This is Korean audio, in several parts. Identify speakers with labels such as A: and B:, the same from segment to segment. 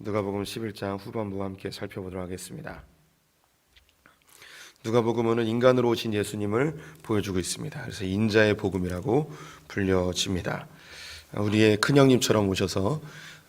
A: 누가복음 11장 후반부와 함께 살펴보도록 하겠습니다. 누가복음은 인간으로 오신 예수님을 보여주고 있습니다. 그래서 인자의 복음이라고 불려집니다. 우리의 큰 형님처럼 오셔서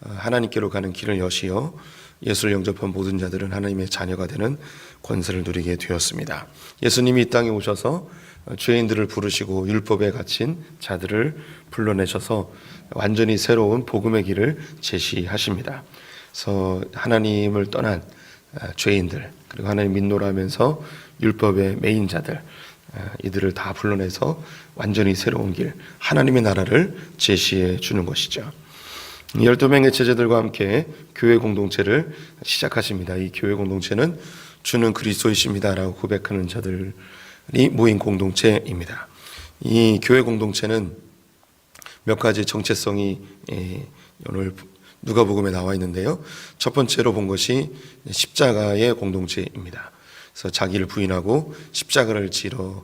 A: 하나님께로 가는 길을 여시어 예수를 영접한 모든 자들은 하나님의 자녀가 되는 권세를 누리게 되었습니다. 예수님이 이 땅에 오셔서 죄인들을 부르시고 율법에 갇힌 자들을 불러내셔서 완전히 새로운 복음의 길을 제시하십니다. 그래서 하나님을 떠난 죄인들 그리고 하나님 민노라면서 율법의 메인 자들 이들을 다 불러내서 완전히 새로운 길 하나님의 나라를 제시해 주는 것이죠. 12명의 제자들과 함께 교회 공동체를 시작하십니다. 이 교회 공동체는 주는 그리스도이십니다라고 고백하는 자들이 모인 공동체입니다. 이 교회 공동체는 몇 가지 정체성이 오늘 누가복음에 나와 있는데요. 첫 번째로 본 것이 십자가의 공동체입니다. 그래서 자기를 부인하고 십자가를 지러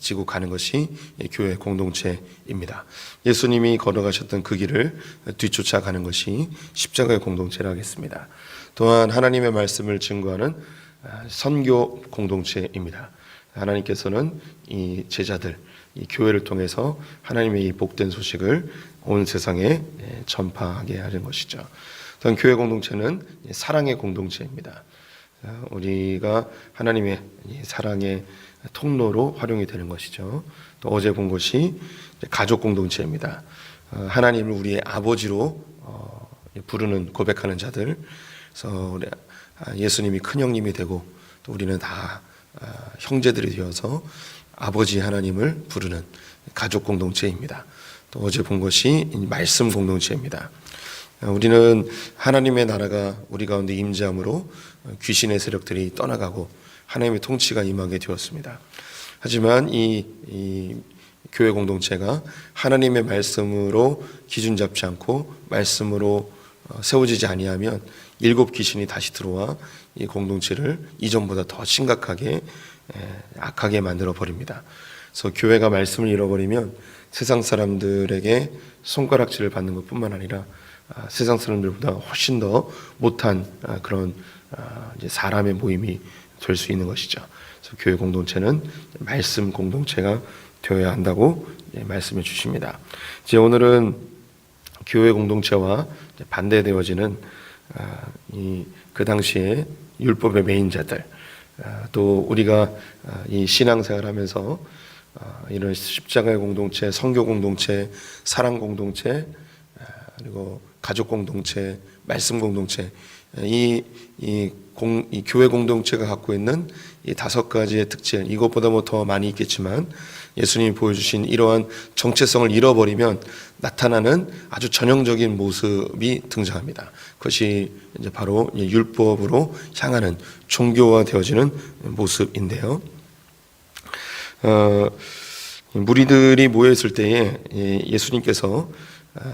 A: 지고 가는 것이 교회 공동체입니다. 예수님이 걸어가셨던 그 길을 뒤쫓아 가는 것이 십자가의 공동체라 하겠습니다. 또한 하나님의 말씀을 증거하는 선교 공동체입니다. 하나님께서는 이 제자들, 이 교회를 통해서 하나님의 이 복된 소식을 온 세상에 전파하게 하는 것이죠. 또한 교회 공동체는 사랑의 공동체입니다. 우리가 하나님의 사랑의 통로로 활용이 되는 것이죠. 또 어제 본 것이 가족 공동체입니다. 하나님을 우리의 아버지로 어, 부르는 고백하는 자들. 그래서 예수님이 큰 형님이 되고 또 우리는 다 형제들이 되어서 아버지 하나님을 부르는 가족 공동체입니다. 또 어제 본 것이 말씀 공동체입니다. 우리는 하나님의 나라가 우리 가운데 임재함으로 귀신의 세력들이 떠나가고 하나님의 통치가 임하게 되었습니다. 하지만 이, 이 교회 공동체가 하나님의 말씀으로 기준 잡지 않고 말씀으로 세워지지 아니하면 일곱 귀신이 다시 들어와 이 공동체를 이전보다 더 심각하게 악하게 만들어 버립니다. 그래서 교회가 말씀을 잃어버리면 세상 사람들에게 손가락질을 받는 것뿐만 아니라 세상 사람들보다 훨씬 더 못한 그런 사람의 모임이 될 수 있는 것이죠. 그래서 교회 공동체는 말씀 공동체가 되어야 한다고 말씀해 주십니다. 이제 오늘은 교회 공동체와 반대되어지는 이그 당시에 율법의 메인자들 또 우리가 이 신앙생활하면서 이런 십자가의 공동체, 성교 공동체, 사랑 공동체 그리고 가족 공동체, 말씀 공동체 이, 이, 공, 이 교회 공동체가 갖고 있는 이 다섯 가지의 특징 이것보다 뭐 더 많이 있겠지만 예수님이 보여주신 이러한 정체성을 잃어버리면 나타나는 아주 전형적인 모습이 등장합니다. 그것이 이제 바로 율법으로 향하는 종교화 되어지는 모습인데요. 어, 무리들이 모여 있을 때에 예수님께서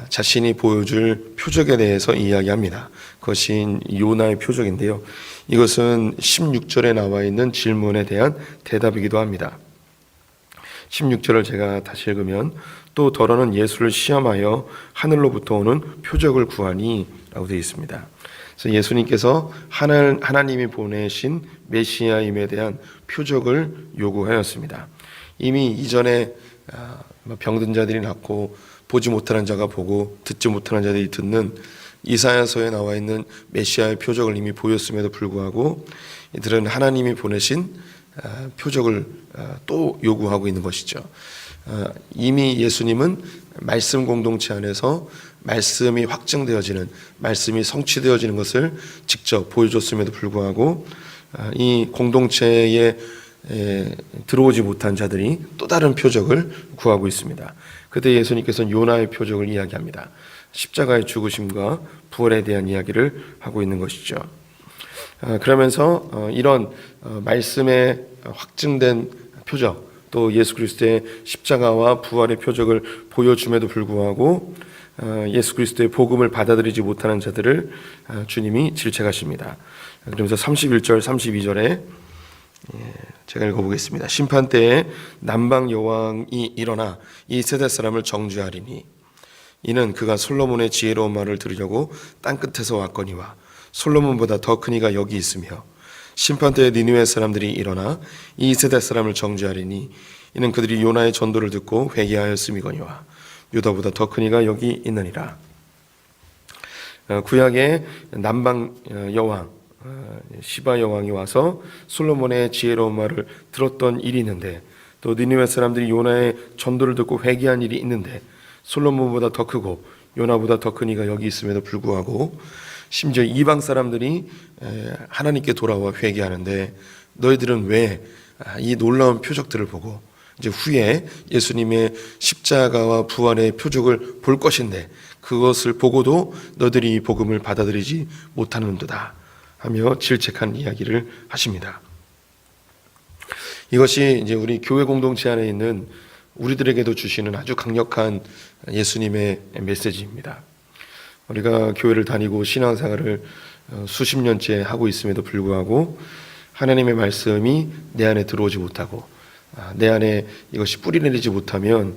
A: 자신이 보여줄 표적에 대해서 이야기합니다. 그것이 요나의 표적인데요. 이것은 16절에 나와 있는 질문에 대한 대답이기도 합니다. 16절을 제가 다시 읽으면 또 더러는 예수를 시험하여 하늘로부터 오는 표적을 구하니 라고 되어 있습니다. 그래서 예수님께서 하늘, 하나님이 보내신 메시아임에 대한 표적을 요구하였습니다. 이미 이전에 뭐 병든 자들이 낫고 보지 못하는 자가 보고 듣지 못하는 자들이 듣는 이사야서에 나와 있는 메시아의 표적을 이미 보였음에도 불구하고 이들은 하나님이 보내신 표적을 또 요구하고 있는 것이죠. 이미 예수님은 말씀 공동체 안에서 말씀이 확증되어지는 말씀이 성취되어지는 것을 직접 보여줬음에도 불구하고 이 공동체에 들어오지 못한 자들이 또 다른 표적을 구하고 있습니다. 그때 예수님께서는 요나의 표적을 이야기합니다. 십자가의 죽으심과 부활에 대한 이야기를 하고 있는 것이죠. 그러면서 어, 이런 어, 말씀에 확증된 표적, 또 예수 그리스도의 십자가와 부활의 표적을 보여줌에도 불구하고 어, 예수 그리스도의 복음을 받아들이지 못하는 자들을 주님이 질책하십니다. 그러면서 31절, 32절에 예, 제가 읽어보겠습니다. 심판 때에 남방 여왕이 일어나 이 세대 사람을 정죄하리니 이는 그가 솔로몬의 지혜로운 말을 들으려고 땅 끝에서 왔거니와 솔로몬보다 더 큰 이가 여기 있으며 심판 때에 니느웨 사람들이 일어나 이 세대 사람을 정죄하리니 이는 그들이 요나의 전도를 듣고 회개하였음이거니와 유다보다 더 큰 이가 여기 있느니라. 어, 구약의 남방 어, 여왕 어, 시바 여왕이 와서 솔로몬의 지혜로운 말을 들었던 일이 있는데 또 니느웨 사람들이 요나의 전도를 듣고 회개한 일이 있는데 솔로몬보다 더 크고 요나보다 더 큰 이가 여기 있음에도 불구하고 심지어 이방 사람들이 에, 하나님께 돌아와 회개하는데 너희들은 왜 이 놀라운 표적들을 보고 이제 후에 예수님의 십자가와 부활의 표적을 볼 것인데 그것을 보고도 너희들이 이 복음을 받아들이지 못하는도다 하며 질책한 이야기를 하십니다. 이것이 이제 우리 교회 공동체 안에 있는 우리들에게도 주시는 아주 강력한 예수님의 메시지입니다. 우리가 교회를 다니고 신앙생활을 어, 수십 년째 하고 있음에도 불구하고 하나님의 말씀이 내 안에 들어오지 못하고 아, 내 안에 이것이 뿌리 내리지 못하면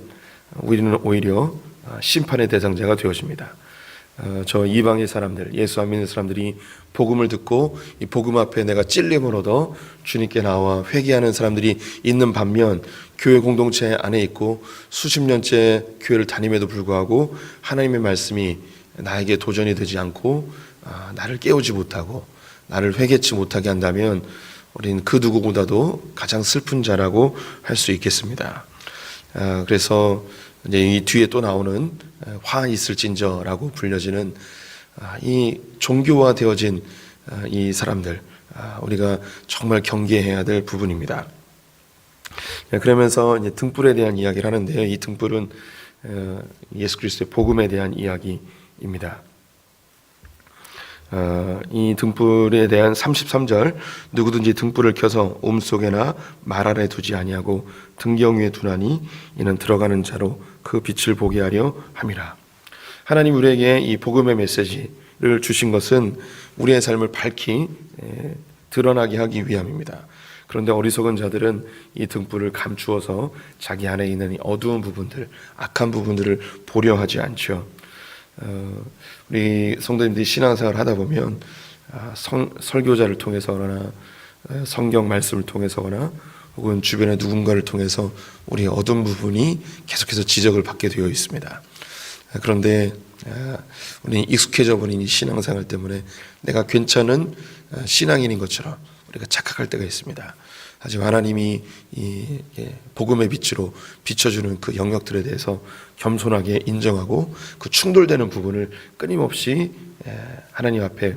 A: 우리는 오히려 아, 심판의 대상자가 되어집니다. 어, 저 이방의 사람들, 예수 안 믿는 사람들이 복음을 듣고 이 복음 앞에 내가 찔림을 얻어 주님께 나와 회개하는 사람들이 있는 반면 교회 공동체 안에 있고 수십 년째 교회를 다님에도 불구하고 하나님의 말씀이 나에게 도전이 되지 않고 아, 나를 깨우지 못하고 나를 회개치 못하게 한다면 우리는 그 누구보다도 가장 슬픈 자라고 할 수 있겠습니다. 아, 그래서 이제 이 뒤에 또 나오는 화 있을진저라고 불려지는 아, 이 종교화 되어진 아, 이 사람들 아, 우리가 정말 경계해야 될 부분입니다. 네, 그러면서 이제 등불에 대한 이야기를 하는데요. 이 등불은 어, 예수 그리스도의 복음에 대한 이야기입니다. 어, 이 등불에 대한 33절 누구든지 등불을 켜서 옴 속에나 말 아래 두지 아니하고 등경 위에 두나니 이는 들어가는 자로 그 빛을 보게 하려 함이라. 하나님 우리에게 이 복음의 메시지를 주신 것은 우리의 삶을 밝히 에, 드러나게 하기 위함입니다. 그런데 어리석은 자들은 이 등불을 감추어서 자기 안에 있는 이 어두운 부분들, 악한 부분들을 보려 하지 않죠. 어, 우리 성도님들이 신앙생활 하다 보면 아, 성, 설교자를 통해서거나 어, 성경 말씀을 통해서거나 혹은 주변의 누군가를 통해서 우리 어두운 부분이 계속해서 지적을 받게 되어 있습니다. 아, 그런데 아, 우리 익숙해져 버린 이 신앙생활 때문에 내가 괜찮은 아, 신앙인인 것처럼 우리가 착각할 때가 있습니다. 하지만 하나님이 이 예, 복음의 빛으로 비춰주는 그 영역들에 대해서 겸손하게 인정하고 그 충돌되는 부분을 끊임없이 예, 하나님 앞에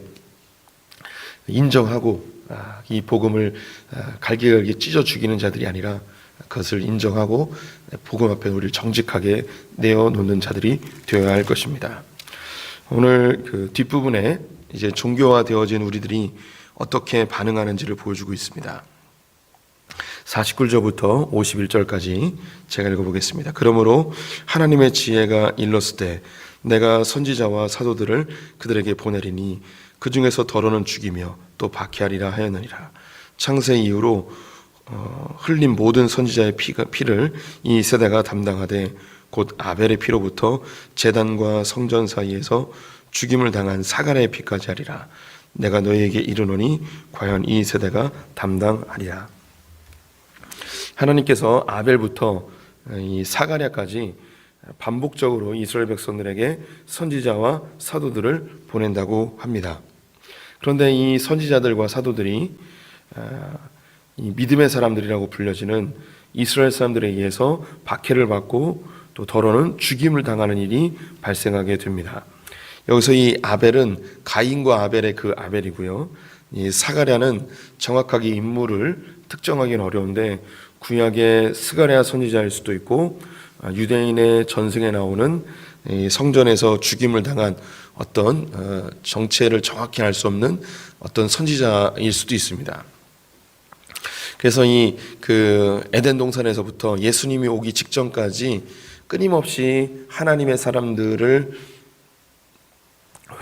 A: 인정하고 아, 이 복음을 아, 갈기갈기 찢어 죽이는 자들이 아니라 그것을 인정하고 복음 앞에 우리를 정직하게 내어 놓는 자들이 되어야 할 것입니다. 오늘 그 뒷부분에 이제 종교화 되어진 우리들이 어떻게 반응하는지를 보여주고 있습니다. 49절부터 51절까지 제가 읽어보겠습니다. 그러므로 하나님의 지혜가 일렀을 때 내가 선지자와 사도들을 그들에게 보내리니 그 중에서 더러는 죽이며 또 박해하리라 하였느니라. 창세 이후로 어, 흘린 모든 선지자의 피가, 피를 이 세대가 담당하되 곧 아벨의 피로부터 제단과 성전 사이에서 죽임을 당한 사간의 피까지 하리라. 내가 너희에게 이르노니 과연 이 세대가 담당하리라. 하나님께서 아벨부터 이 사가랴까지 반복적으로 이스라엘 백성들에게 선지자와 사도들을 보낸다고 합니다. 그런데 이 선지자들과 사도들이 아, 이 믿음의 사람들이라고 불려지는 이스라엘 사람들에 의해서 박해를 받고 또 더러는 죽임을 당하는 일이 발생하게 됩니다. 여기서 이 아벨은 가인과 아벨의 그 아벨이고요. 이 사가랴는 정확하게 인물을 특정하기는 어려운데 구약의 스가랴 선지자일 수도 있고 아, 유대인의 전승에 나오는 성전에서 죽임을 당한 어떤 어, 정체를 정확히 알 수 없는 어떤 선지자일 수도 있습니다. 그래서 이 그 에덴 동산에서부터 예수님이 오기 직전까지 끊임없이 하나님의 사람들을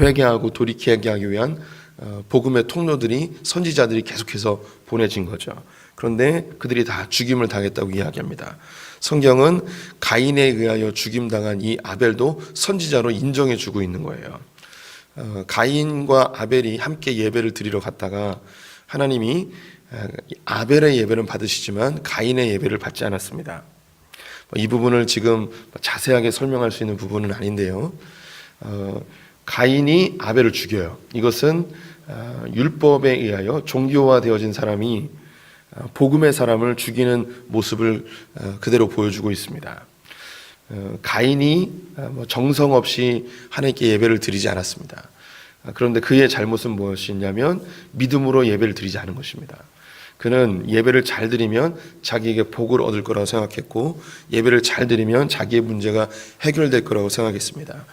A: 회개하고 돌이키게 하기 위한 어, 복음의 통로들이 선지자들이 계속해서 보내진 거죠. 그런데 그들이 다 죽임을 당했다고 이야기합니다. 성경은 가인에 의하여 죽임당한 이 아벨도 선지자로 인정해 주고 있는 거예요. 어, 가인과 아벨이 함께 예배를 드리러 갔다가 하나님이 어, 아벨의 예배는 받으시지만 가인의 예배를 받지 않았습니다. 뭐이 부분을 지금 자세하게 설명할 수 있는 부분은 아닌데요. 어, 가인이 아벨을 죽여요. 이것은 어, 율법에 의하여 종교화되어진 사람이 어, 복음의 사람을 죽이는 모습을 어, 그대로 보여주고 있습니다. 어, 가인이 어, 뭐 정성 없이 하나님께 예배를 드리지 않았습니다. 아, 그런데 그의 잘못은 무엇이냐면 믿음으로 예배를 드리지 않은 것입니다. 그는 예배를 잘 드리면 자기에게 복을 얻을 거라고 생각했고 예배를 잘 드리면 자기의 문제가 해결될 거라고 생각했습니다.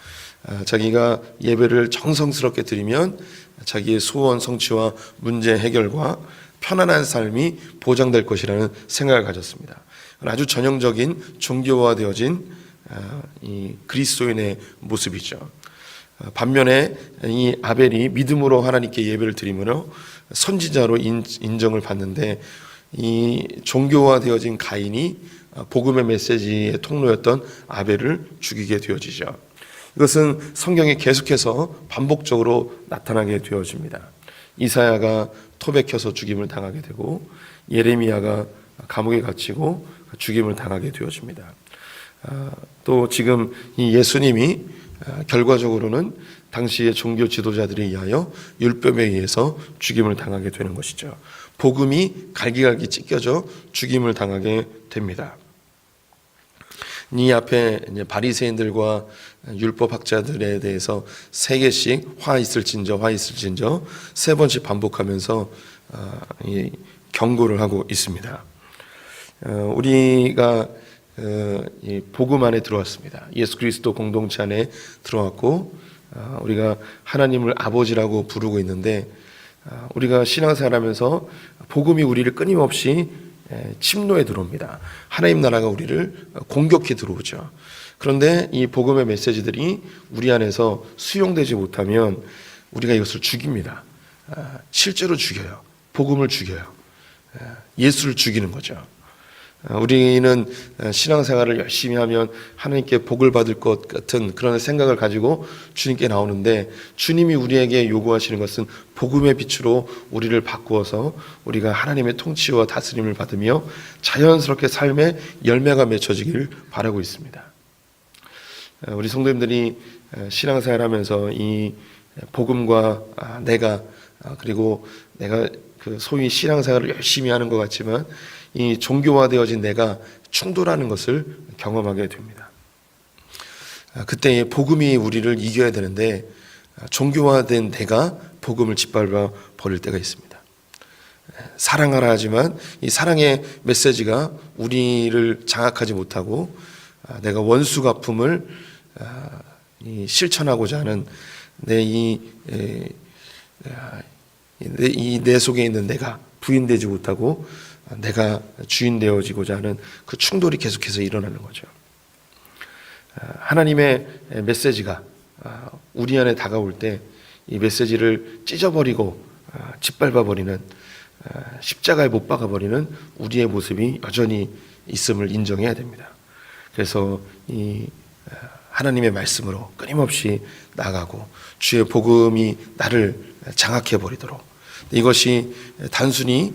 A: 아, 자기가 예배를 정성스럽게 드리면 자기의 소원 성취와 문제 해결과 편안한 삶이 보장될 것이라는 생각을 가졌습니다. 아주 전형적인 종교화되어진 아, 이 그리스도인의 모습이죠. 아, 반면에 이 아벨이 믿음으로 하나님께 예배를 드리므로 선지자로 인, 인정을 받는데 이 종교화되어진 가인이 아, 복음의 메시지의 통로였던 아벨을 죽이게 되어지죠. 이것은 성경에 계속해서 반복적으로 나타나게 되어집니다. 이사야가 토백혀서 죽임을 당하게 되고 예레미야가 감옥에 갇히고 죽임을 당하게 되어집니다. 아, 또 지금 이 예수님이 아, 결과적으로는 당시의 종교 지도자들에 의하여 율법에 의해서 죽임을 당하게 되는 것이죠. 복음이 갈기갈기 찢겨져 죽임을 당하게 됩니다. 이 앞에 바리새인들과 율법 학자들에 대해서 세 개씩 화 있을진저 화 있을진저 세 번씩 반복하면서 아, 이 경고를 하고 있습니다. 어, 우리가 어, 이 복음 안에 들어왔습니다. 예수 그리스도 공동체 안에 들어왔고 아, 우리가 하나님을 아버지라고 부르고 있는데 아, 우리가 신앙생활하면서 복음이 우리를 끊임없이 에, 침노에 들어옵니다. 하나님 나라가 우리를 공격해 들어오죠. 그런데 이 복음의 메시지들이 우리 안에서 수용되지 못하면 우리가 이것을 죽입니다. 아, 실제로 죽여요. 복음을 죽여요. 예수를 죽이는 거죠. 아, 우리는 신앙생활을 열심히 하면 하나님께 복을 받을 것 같은 그런 생각을 가지고 주님께 나오는데 주님이 우리에게 요구하시는 것은 복음의 빛으로 우리를 바꾸어서 우리가 하나님의 통치와 다스림을 받으며 자연스럽게 삶의 열매가 맺혀지기를 바라고 있습니다. 아, 우리 성도님들이 신앙생활 하면서 이 복음과 아, 내가 그리고 내가 그 소위 신앙생활을 열심히 하는 것 같지만 이 종교화되어진 내가 충돌하는 것을 경험하게 됩니다. 아, 그때 복음이 우리를 이겨야 되는데 아, 종교화된 내가 복음을 짓밟아 버릴 때가 있습니다. 사랑하라 하지만 이 사랑의 메시지가 우리를 장악하지 못하고 아, 내가 원수 갚음을 실천하고자 하는 내이 이내 속에 있는 내가 부인되지 못하고 내가 주인 되어지고자 하는 그 충돌이 계속해서 일어나는 거죠. 아, 하나님의 메시지가 아, 우리 안에 다가올 때 이 메시지를 찢어버리고 아, 짓밟아버리는 십자가에 못 박아버리는 우리의 모습이 여전히 있음을 인정해야 됩니다. 그래서 이 하나님의 말씀으로 끊임없이 나가고 주의 복음이 나를 장악해 버리도록 이것이 단순히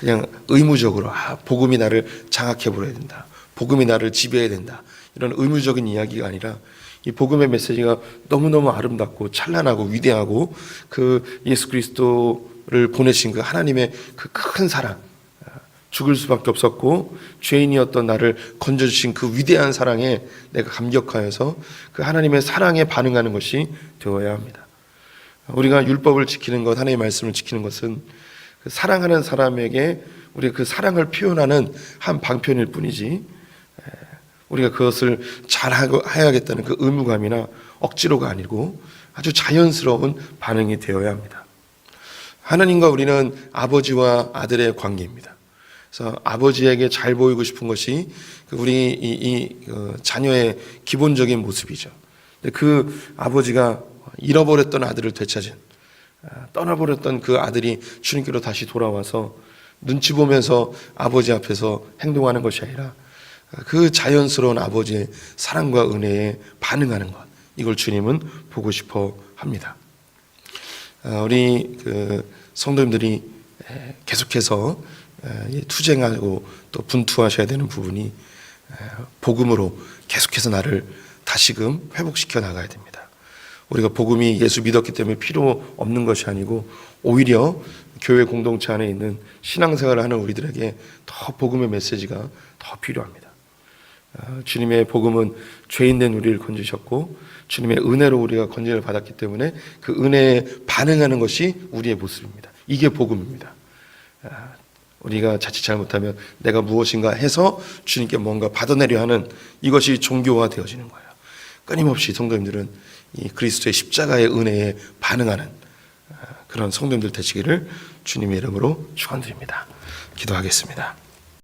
A: 그냥 의무적으로 아, 복음이 나를 장악해 버려야 된다. 복음이 나를 지배해야 된다. 이런 의무적인 이야기가 아니라 이 복음의 메시지가 너무너무 아름답고 찬란하고 위대하고 그 예수 그리스도를 보내신 그 하나님의 그 큰 사랑 아, 죽을 수밖에 없었고 죄인이었던 나를 건져 주신 그 위대한 사랑에 내가 감격하여서 그 하나님의 사랑에 반응하는 것이 되어야 합니다. 우리가 율법을 지키는 것, 하나님의 말씀을 지키는 것은 그 사랑하는 사람에게 우리가 그 사랑을 표현하는 한 방편일 뿐이지 우리가 그것을 잘 해야겠다는 그 의무감이나 억지로가 아니고 아주 자연스러운 반응이 되어야 합니다. 하나님과 우리는 아버지와 아들의 관계입니다. 그래서 아버지에게 잘 보이고 싶은 것이 그 우리 이, 이그 자녀의 기본적인 모습이죠. 그 아버지가 잃어버렸던 아들을 되찾은 아, 떠나버렸던 그 아들이 주님께로 다시 돌아와서 눈치 보면서 아버지 앞에서 행동하는 것이 아니라 그 자연스러운 아버지의 사랑과 은혜에 반응하는 것. 이걸 주님은 보고 싶어 합니다. 아, 우리 그 성도님들이 에, 계속해서 투쟁하고 또 분투하셔야 되는 부분이 에, 복음으로 계속해서 나를 다시금 회복시켜 나가야 됩니다. 우리가 복음이 예수 믿었기 때문에 필요 없는 것이 아니고 오히려 교회 공동체 안에 있는 신앙생활을 하는 우리들에게 더 복음의 메시지가 더 필요합니다. 아, 주님의 복음은 죄인된 우리를 건지셨고 주님의 은혜로 우리가 건진을 받았기 때문에 그 은혜에 반응하는 것이 우리의 모습입니다. 이게 복음입니다. 아, 우리가 자칫 잘못하면 내가 무엇인가 해서 주님께 뭔가 받아내려 하는 이것이 종교화 되어지는 거예요. 끊임없이 성도님들은 이 그리스도의 십자가의 은혜에 반응하는 아, 그런 성도님들 되시기를 주님의 이름으로 축원드립니다. 기도하겠습니다.